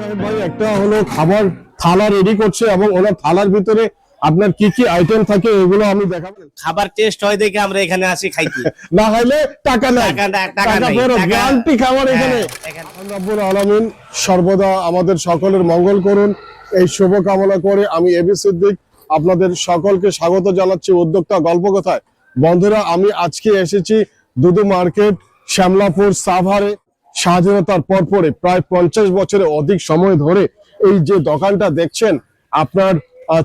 সাহেব ভাই একটা হলো খাবার থালা রেডি করছে এবং ওনার থালার ভিতরে আপনার কি কি আইটেম থাকে এগুলো আমি দেখাবো। খাবার টেস্ট হয় দেখে আমরা এখানে আসি খাইতে। না হলে টাকা নাই। টাকা না- টাকা টাকা নাই, গ্যারান্টি খাবার হ্যাঁ, এখানে। রব্বুল আলামিন সর্বদা আমাদের সকলের মঙ্গল করুন। এই শুভ কামনা করে আমি এবি সিদ্দিক আপনাদের সকলকে স্বাগত জানাচ্ছি উদ্যোক্তা গল্প কথায়। বন্ধুরা আমি আজকে এসেছি দুদু মার্কেট শ্যামলাপুর সাভারে। স্বাধীনতার পরপরে প্রায় পঞ্চাশ বছরের অধিক সময় ধরে এই যে দোকানটা দেখছেন, আপনার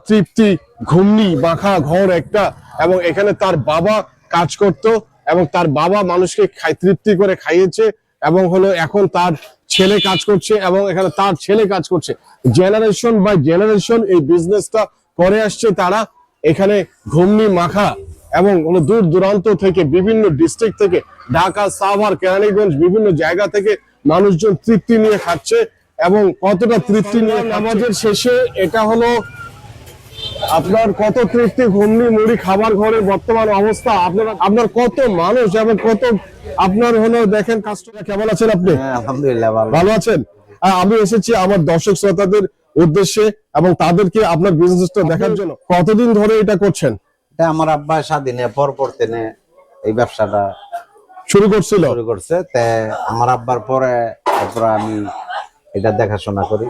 তৃপ্তি ঘুমনি মাখা ঘর একটা এবং এখানে তার বাবা কাজ করত এবং তার বাবা মানুষকে তৃপ্তি করে খাইয়েছে এবং হলো এখন তার ছেলে কাজ করছে এবং এখানে তার ছেলে কাজ করছে। জেনারেশন বাই জেনারেশন এই বিজনেসটা করে আসছে তারা। এখানে ঘুমনি মাখা এবং হলো দূর দূরান্ত থেকে বিভিন্ন ডিস্ট্রিক্ট থেকে ঢাকা সাভার কেরানীগঞ্জ বিভিন্ন জায়গা থেকে মানুষজন তৃপ্তি নিয়ে খাচ্ছে এবং কতটা তৃপ্তি নিয়ে নামাজের শেষে এটা হলো আপনার কত তৃপ্তি ঘুমনি মুড়ি খাবার ঘরের বর্তমান অবস্থা আপনার আপনার কত মানুষ এবং কত আপনার হলো দেখেন কাস্টমার কেমন আছেন আপনি? হ্যাঁ আলহামদুলিল্লাহ ভালো। ভালো আছেন? আমি এসেছি আমার দর্শক শ্রোতাদের উদ্দেশ্যে এবং তাদেরকে আপনার বিজনেসটা দেখার জন্য। কতদিন ধরে এটা করছেন? এটা আমার আব্বা স্বাধীনে পর পরতেনে এই ব্যবসাটা শুরু করছিল? শুরু করছে। তে আমার আব্বার পরে তারপরে আমি এটা দেখাশোনা করি।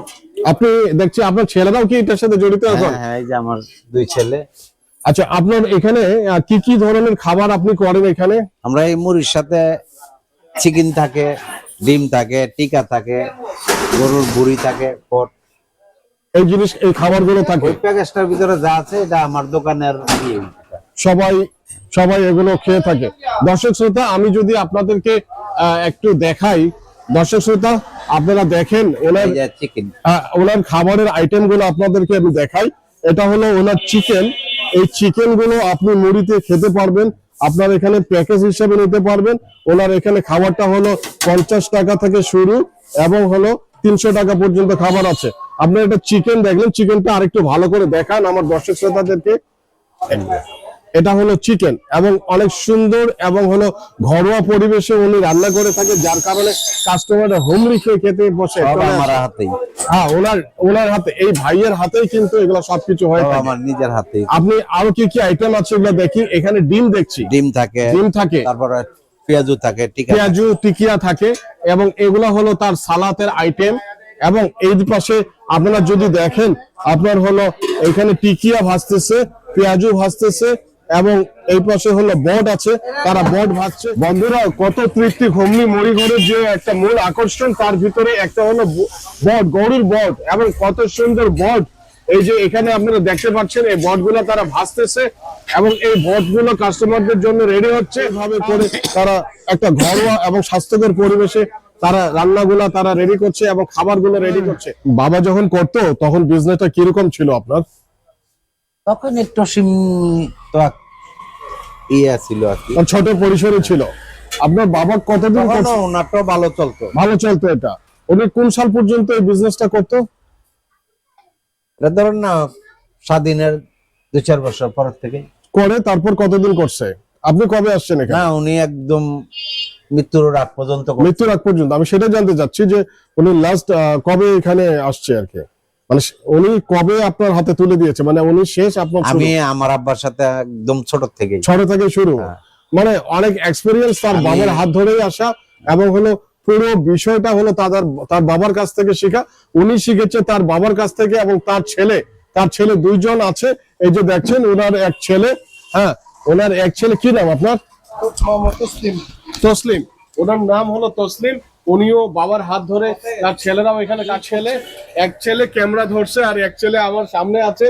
আপনি দেখছি আপনার ছেলেরাও কি এটার সাথে জড়িত এখন? হ্যাঁ হ্যাঁ এই যে আমার দুই ছেলে। আচ্ছা আপনার এখানে কি কি ধরনের খাবার আপনি করেন এখানে? আমরা এই মুড়ির সাথে চিকেন থাকে ডিম থাকে টিকা থাকে গরুর বুড়ি থাকে পট এই জিনিস এই খাবারগুলো থাকে। ওই প্যাকেজটার ভিতরে যা আছে এটা আমার দোকানের ইয়ে। সবাই সবাই এগুলো খেয়ে থাকে। দর্শক শ্রোতা আমি যদি আপনাদেরকে একটু দেখাই। দর্শক শ্রোতা আপনারা দেখেন ওনার ওনার খাবারের আইটেমগুলো আপনাদেরকে আমি দেখাই। এটা হলো ওনার চিকেন এই চিকেনগুলো আপনি মুড়িতে খেতে পারবেন। আপনার এখানে প্যাকেজ হিসেবে নিতে পারবেন। ওনার এখানে খাবারটা হলো পঞ্চাশ টাকা থেকে শুরু এবং হলো তিনশো টাকা পর্যন্ত খাবার আছে। আপনার এটা চিকেন দেখলেন চিকেনটা আরেকটু ভালো করে দেখান আমার দর্শক শ্রোতাদেরকে। এটা হলো চিকেন এবং অনেক সুন্দর এবং হলো ঘরোয়া পরিবেশে উনি রান্না করে থাকে যার কারণে কাস্টমাররা হোমলি খেয়ে খেতে বসে। হ্যাঁ ওনার ওনার হাতে এই ভাইয়ের হাতেই কিন্তু এগুলো সবকিছু হয় আমার নিজের হাতে আপনি আরও কি কি আইটেম আছে এগুলো দেখি? এখানে ডিম দেখছি। ডিম থাকে। ডিম থাকে। তারপরে পেঁয়াজু থাকে পেঁয়াজু টিকিয়া থাকে এবং এগুলো হলো তার সালাতের আইটেম এবং এই পাশে আপনারা যদি দেখেন, আপনার হলো এখানে টিকিয়া ভাজতেছে পেঁয়াজু ভাজতেছে এবং এই পাশে হলো বট আছে, তারা বট ভাজছে। বন্ধুরা, কত তৃপ্তি ঘুমনি মরি ঘরের যে একটা মূল আকর্ষণ, তার ভিতরে একটা হলো বট, গরুর বট এবং কত সুন্দর বট। এই যে এখানে আপনারা দেখতে পাচ্ছেন, এই বটগুলো তারা ভাসতেছে এবং এই বটগুলো কাস্টমারদের জন্য রেডি হচ্ছে। এভাবে করে তারা একটা ঘরোয়া এবং স্বাস্থ্যকর পরিবেশে তারা রান্নাগুলা তারা রেডি করছে এবং খাবারগুলো রেডি করছে। বাবা যখন করতো তখন বিজনেসটা কীরকম ছিল আপনার? তখন একটু ইয়ে ছিল আর কি। মানে ছোট পরিসরে ছিল। আপনার বাবা কতদিন? ওনারটাও ভালো চলতো। ভালো চলতো এটা। উনি কোন সাল পর্যন্ত এই বিজনেসটা করতো? এটা ধরুন না স্বাধীনের দুই চার বছর পর থেকে। করে তারপর কতদিন করছে? আপনি কবে আসছেন এখানে? না উনি একদম মৃত্যুর আগ পর্যন্ত মৃত্যুর আগ পর্যন্ত। আমি সেটা জানতে চাচ্ছি যে উনি লাস্ট কবে এখানে আসছে আর কি? মানে উনি কবে আপনার হাতে তুলে দিয়েছে? মানে উনি শেষ আপনার আমি আমার আব্বার সাথে একদম ছোট থেকে ছোট থেকে শুরু? হ্যাঁ। মানে অনেক এক্সপেরিয়েন্স তার বাবার হাত ধরেই আসা এবং হলো পুরো বিষয়টা হলো তার তার বাবার কাছ থেকে শেখা। উনি শিখেছে তার বাবার কাছ থেকে এবং তার ছেলে তার ছেলে দুইজন আছে। এই যে দেখছেন ওনার এক ছেলে হ্যাঁ ওনার এক ছেলে কি নাম আপনার? তসলিম। ওনার নাম হলো তসলিম। উনিও বাবার হাত ধরে তার ছেলেরাও এখানে কাজ ছেলে। এক ছেলে ক্যামেরা ধরছে আর এক ছেলে আমার সামনে আছে।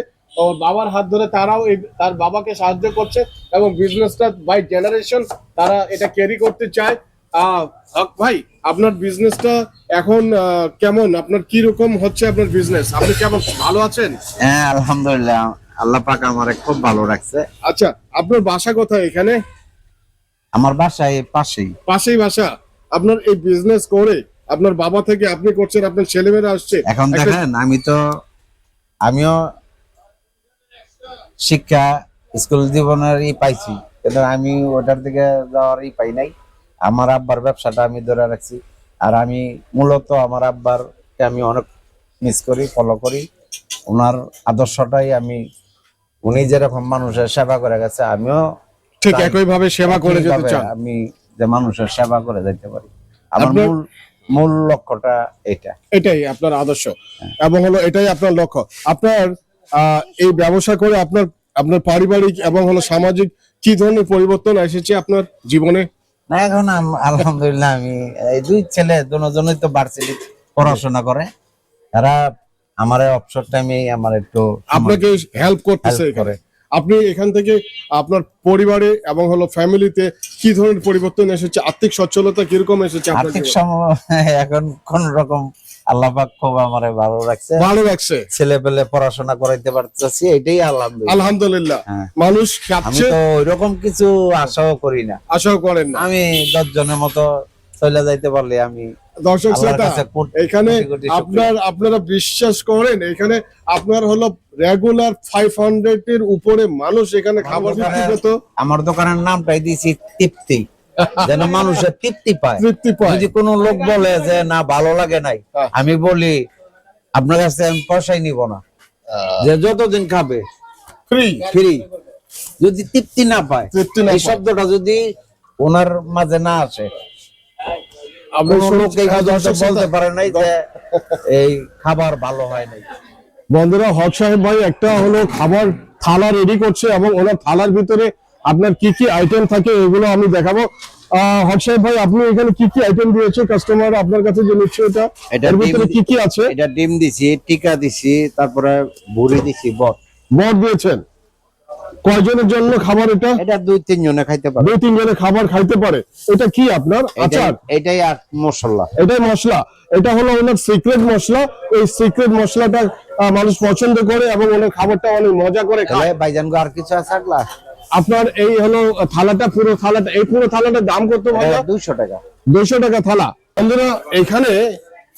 বাবার হাত ধরে তারাও তার বাবাকে সাহায্য করছে এবং বিজনেসটা বাই জেনারেশন তারা এটা ক্যারি করতে চায়। হক ভাই আপনার বিজনেসটা এখন কেমন? আপনার কি রকম হচ্ছে আপনার বিজনেস আপনি কেমন? ভালো আছেন? হ্যাঁ আলহামদুলিল্লাহ। আল্লাহ পাক আমারে খুব ভালো রাখছে। আচ্ছা আপনার বাসা কোথায় এখানে? আমার বাসায় পাশেই। পাশেই বাসা? আপনার এই বিজনেস করে আপনার বাবা থেকে আপনি করছেন আপনার ছেলেমেয়েরা আসছে। এখন দেখেন আমি তো আমিও শিক্ষা স্কুল জীবনের ই পাইছি কিন্তু আমি ওটার দিকে যাওয়ার ই পাই নাই। আমার আব্বার ব্যবসাটা আমি ধরে রাখছি আর আমি মূলত আমার আব্বার আমি অনেক মিস করি ফলো করি। ওনার আদর্শটাই আমি উনি যেরকম মানুষের সেবা করে গেছে আমিও ঠিক একই ভাবে সেবা করে যেতে চান। আমি যে মানুষের সেবা করে যেতে পারি। আমার মূল মূল লক্ষ্যটা এটা। এটাই আপনার আদর্শ হ্যাঁ। এবং হলো এটাই আপনার লক্ষ্য। আপনার এই ব্যবসা করে আপনার আপনার পারিবারিক এবং হলো সামাজিক কি ধরনের পরিবর্তন এসেছে আপনার জীবনে? না এখন আলহামদুলিল্লাহ আমি এই দুই ছেলে দুজনই তো ভার্সিটি পড়াশোনা করে। তারা আমার অবসর টাইমে আমার একটু আপনাকে হেল্প করতেছে করে। আপনি এখান থেকে আপনার পরিবারে এবং হলো ফ্যামিলিতে কি ধরনের পরিবর্তন এসেছে? আর্থিক সচ্ছলতা কীরকম এসেছে আর্থিক এখন কোন রকম আল্লাহ পাক খুব আমারে ভালো রাখছে। ভালো লাগছে ছেলে পেলে পড়াশোনা করাইতে পারতেছি এটাই আলহামদুলিল্লাহ। আলহামদুলিল্লাহ। হ্যাঁ। মানুষ আমি খাচ্ছে তো ওইরকম কিছু আশাও করি না। আশাও করেন না। আমি দশ জনের মতো চলে যাইতে পারলে আমি দর্শক শ্রোতা এখানে। আপনার আপনারা বিশ্বাস করেন এখানে আপনার হলো রেগুলার ফাইভ হান্ড্রেড এর উপরে মানুষ এখানে খাবার আমার দোকানের নামটাই দিয়েছি তৃপ্তি যেন মানুষের তৃপ্তি পায়। তৃপ্তি পায়। যদি কোনো লোক বলে যে না ভালো লাগে নাই। আমি বলি আপনার কাছে আমি পয়সাই নিব না। যে যতদিন খাবে ফ্রি ফ্রি যদি তৃপ্তি না পায় তৃপ্তি না এই শব্দটা যদি ওনার মাঝে না আসে বলতে পারে নাই যে এই খাবার ভালো হয় নাই। বন্ধুরা হক সাহেব ভাই একটা হলো খাবার থালা রেডি করছে এবং ওনার থালার ভিতরে আপনার কি কি আইটেম থাকে এগুলো আমি দেখাবো। হক সাহেব ভাই আপনি এখানে কি কি আইটেম দিয়েছে? কাস্টমার আপনার কাছে যে নিচ্ছে এটা এটা এর ভিতরে কি কি আছে? এটা ডিম দিছি টিকা দিছি তারপরে ভুড়ি দিছি বট। বট দিয়েছেন। কয়জনের জন্য খাবার এটা? এটা দুই তিন জনে খাইতে পারে। দুই তিন জনের খাবার খাইতে পারে। এটা কি আপনার? আচার? এটাই- আর মশলা। এটাই মশলা। এটা হলো ওনার সিক্রেট মশলা। এই সিক্রেট মশলাটা মানুষ পছন্দ করে এবং ওনার খাবারটা অনেক মজা করে খায়। ভাইজান গো আর কিছু আছে আগলা আপনার এই হলো থালাটা পুরো থালাটা এই পুরো থালাটার দাম কত ভাইয়া দুইশো টাকা। দুইশো টাকা থালা। বন্ধুরা এখানে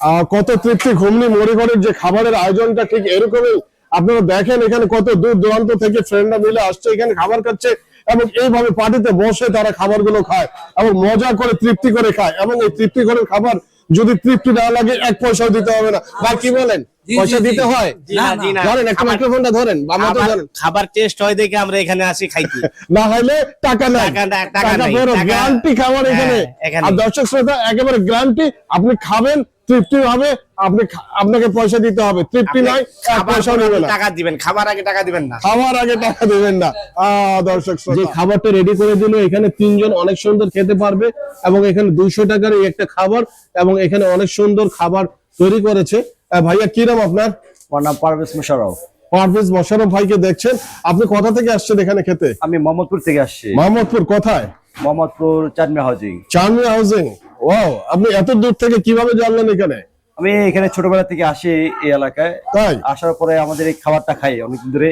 আহ, কত তৃপ্তি ঘুমনি মরিগড়ের যে খাবারের আয়োজনটা ঠিক এরকমই আপনারা দেখেন এখানে কত দূর দূরান্ত থেকে ফ্রেন্ডরা মিলে আসছে, এখানে খাবার খাচ্ছে এবং এইভাবে পার্টিতে বসে তারা খাবারগুলো খায় এবং মজা করে তৃপ্তি করে খায় এবং এই তৃপ্তি করে খাবার যদি তৃপ্তি না লাগে, এক পয়সাও দিতে হবে না। বা কি বলেন? পয়সা দিতে হয়। ধরেন একটা মাইক্রোফোনটা ধরেন খাবার- ধরেন। খাবার টেস্ট হয় দেখে আমরা এখানে আসি খাইতে। না হলে টাকা নাই। টাকা গ্যারান্টি খাবার এখানে। হ্যাঁ, আর দর্শক শ্রোতা একেবারে গ্যারান্টি আপনি খাবেন তৃপ্তি হবে আপনি আপনাকে পয়সা দিতে হবে। তৃপ্তি নাই এক খাবার পয়সাও পরে নেবে না। টাকা দিবেন খাবার আগে টাকা দিবেন না। খাবার আগে টাকা দেবেন না। আহ, দর্শক যে খাবারটা রেডি করে দিল এখানে তিনজন অনেক সুন্দর খেতে পারবে এবং এখানে দুইশো টাকার এই একটা খাবার এবং এখানে অনেক সুন্দর খাবার তৈরি করেছে। ভাইয়া কি নাম আপনার? আমার নাম পারভেজ মুশারফ পারভেজ মোশারফ ভাইকে দেখছেন। আপনি কোথা থেকে আসছেন এখানে খেতে? আমি মোহাম্মদপুর থেকে আসছি। মোহাম্মদপুর কোথায়? Mohammadpur Chandmi housing. Chandmi housing. Wow আপনি এত দূর থেকে কীভাবে জানলেন এখানে? আমি এখানে ছোটবেলা থেকে আসি এই এলাকায়। তাই? আসার পরে আমাদের এই খাবারটা খাই অনেকদিন ধরে।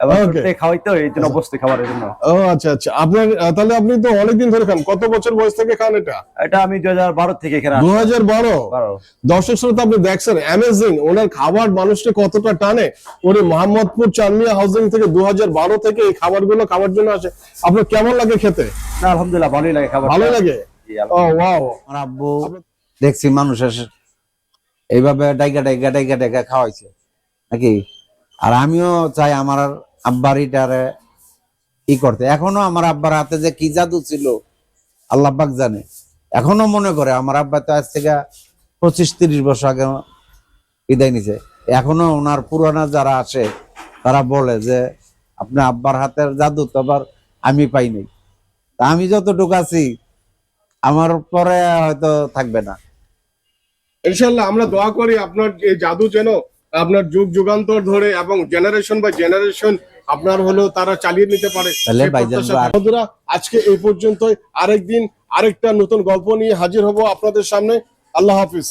এবং Okay. খাওয়াই তো এই জন্য অবস্থা খাবারের জন্য। ও আচ্ছা আচ্ছা। আপনার তাহলে আপনি তো অনেকদিন ধরে খান। কত বছর বয়স থেকে খান এটা? এটা আমি দুই হাজার বারো থেকে দু হাজার বারো? বারো। দর্শক শ্রোতা আপনি দেখছেন অ্যামেজিং ওনার খাবার মানুষকে কতটা টানে। উনি মোহাম্মদপুর চানমিয়া হাউজিং থেকে দু হাজার বারো থেকে এই খাবারগুলো খাবার জন্য আসে। আপনার কেমন লাগে খেতে? না আলহামদুলিল্লাহ ভালোই লাগে খাবার ভালো লাগে? ও ওয়াও আমার আব্বু দেখছি মানুষের এইভাবে ডাইগা ডাইগা ডাইগা ডাইগা খাওয়াইছে। নাকি? আর আমিও চাই আমার আব্বার ইটারে ই করতে। এখনও আমার আব্বার হাতে যে কি জাদু ছিল, আল্লাহ পাক জানে। এখনও মনে করে, আমার আব্বা তো আজ থেকে পঁচিশ তিরিশ বছর আগে বিদায় নিছে। এখনও ওনার পুরানা যারা আসে, তারা বলে যে, আপনি আব্বার হাতের জাদু তো আবার আমি পাই নাই। তা আমি যতটুকু আছি, আমার পরে হয়তো থাকবে না। ইনশাল্লাহ আমরা দোয়া করি আপনার জাদু যেন আপনার যুগ যুগান্তর ধরে এবং জেনারেশন বাই জেনারেশন আপনার হলেও তারা চালিয়ে নিতে পারে বন্ধুরা আজকে এই পর্যন্তই। আরেকদিন আরেকটা নতুন গল্প নিয়ে হাজির হব আপনাদের সামনে। আল্লাহ হাফিজ।